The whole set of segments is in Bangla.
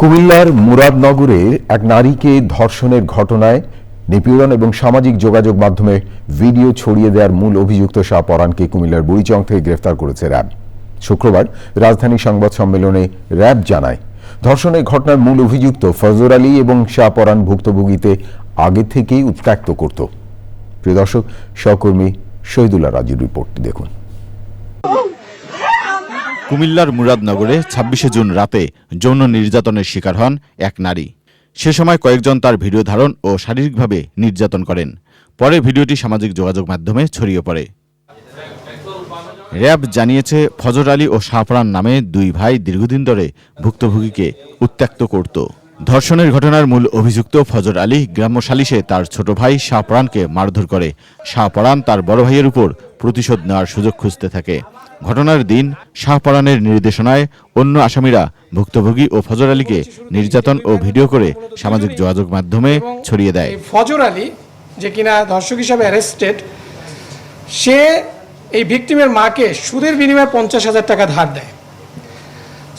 কুমিল্লার মুরাদনগরে এক নারীকে ধর্ষণের ঘটনায় নিপীড়ন এবং সামাজিক যোগাযোগ মাধ্যমে ভিডিও ছড়িয়ে দেওয়ার মূল অভিযুক্ত শাহ পরানকে কুমিল্লার বুড়িচং থেকে গ্রেফতার করেছে র্যাব। শুক্রবার রাজধানী সংবাদ সম্মেলনে র্যাব জানায়, ধর্ষণের ঘটনার মূল অভিযুক্ত ফজর আলী এবং শাহ পরান ভুক্তভোগীতে আগে থেকেই উত্ত্যক্ত করত। প্রিয় দর্শক, সহকর্মী শহীদুল্লাহ রাজুর রিপোর্ট দেখুন। কুমিল্লার মুরাদনগরে ছাব্বিশে জুন রাতে যৌন নির্যাতনের শিকার হন এক নারী। সে সময় কয়েকজন তার ভিডিও ধারণ ও শারীরিকভাবে নির্যাতন করেন। পরে ভিডিওটি সামাজিক যোগাযোগ মাধ্যমে ছড়িয়ে পড়ে। র্যাব জানিয়েছে, ফজর আলী ও শাহপরান নামে দুই ভাই দীর্ঘদিন ধরে ভুক্তভোগীকে উত্ত্যক্ত করত। ধর্ষণের ঘটনার মূল অভিযুক্ত ফজর আলী গ্রাম্য সালিশে তার ছোট ভাই শাহপরানকে মারধর করে। শাহপরান তার বড় ভাইয়ের উপর প্রতিশোধ নেওয়ার সুযোগ খুঁজতে থাকে। ঘটনার দিন শাহপরানের নির্দেশনায় অন্য আসামিরা ভুক্তভোগী ও ফজর আলীকে নির্যাতন ও ভিডিও করে সামাজিক যোগাযোগ মাধ্যমে ছড়িয়ে দেয়। ফজর আলী যে কিনা ধর্ষক হিসাবে অ্যারেস্টেড সে এই ভিকটিমের মাকে সুদের বিনিময়ে পঞ্চাশ হাজার টাকা ধার দেয়।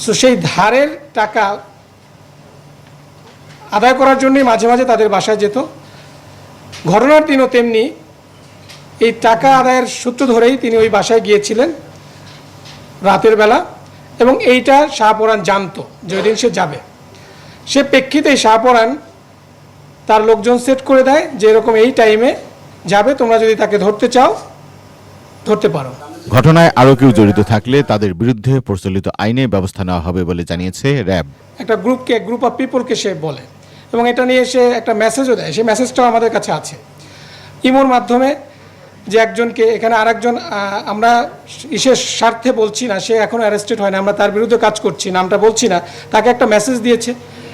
সো সেই ধারের টাকা আদায় করার জন্যই মাঝে মাঝে তাদের বাসায় যেত। ঘটনার দিনও তেমনি এই টাকা আদায়ের সূত্র ধরেই তিনি ওই বাসায় গিয়েছিলেন রাতের বেলা এবং এইটা শাহপরান জানতো যে ওই দিন সে যাবে। সে প্রেক্ষিতে শাহপরান তার লোকজন সেট করে দেয় যে এরকম এই টাইমে যাবে তোমরা যদি তাকে ধরতে চাও ধরতে পারো। ঘটনায় আরও কেউ জড়িত থাকলে তাদের বিরুদ্ধে প্রচলিত আইনে ব্যবস্থা নেওয়া হবে বলে জানিয়েছে র্যাব। একটা গ্রুপকে গ্রুপ অফ পিপলকে সে বলে এবং এটা নিয়ে সে একটা মেসেজও দেয়। সেই মেসেজটাও আমাদের কাছে আছে। ইমোর মাধ্যমে যে একজনকে এখানে আরেকজন আমরা ইসের স্বার্থে বলছি না সে এখনও অ্যারেস্টেড হয় না আমরা তার বিরুদ্ধে কাজ করছি নামটা বলছি না তাকে একটা মেসেজ দিয়েছে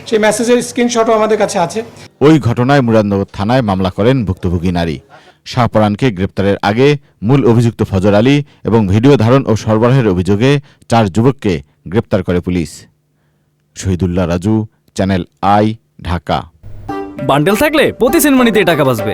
সেই মেসেজের স্ক্রিনশটও আমাদের কাছে আছে। ওই ঘটনায় মুরাদনগর থানায় মামলা করেন ভুক্তভোগী নারী। শাহপরানকে গ্রেপ্তারের আগে মূল অভিযুক্ত ফজর আলী এবং ভিডিও ধারণ ও সরবরাহের অভিযোগে চার যুবককে গ্রেপ্তার করে police. Shahidullah Raju channel I Dhaka. Bundle থাকলে প্রতি সেনমানিতে টাকা বাঁচবে।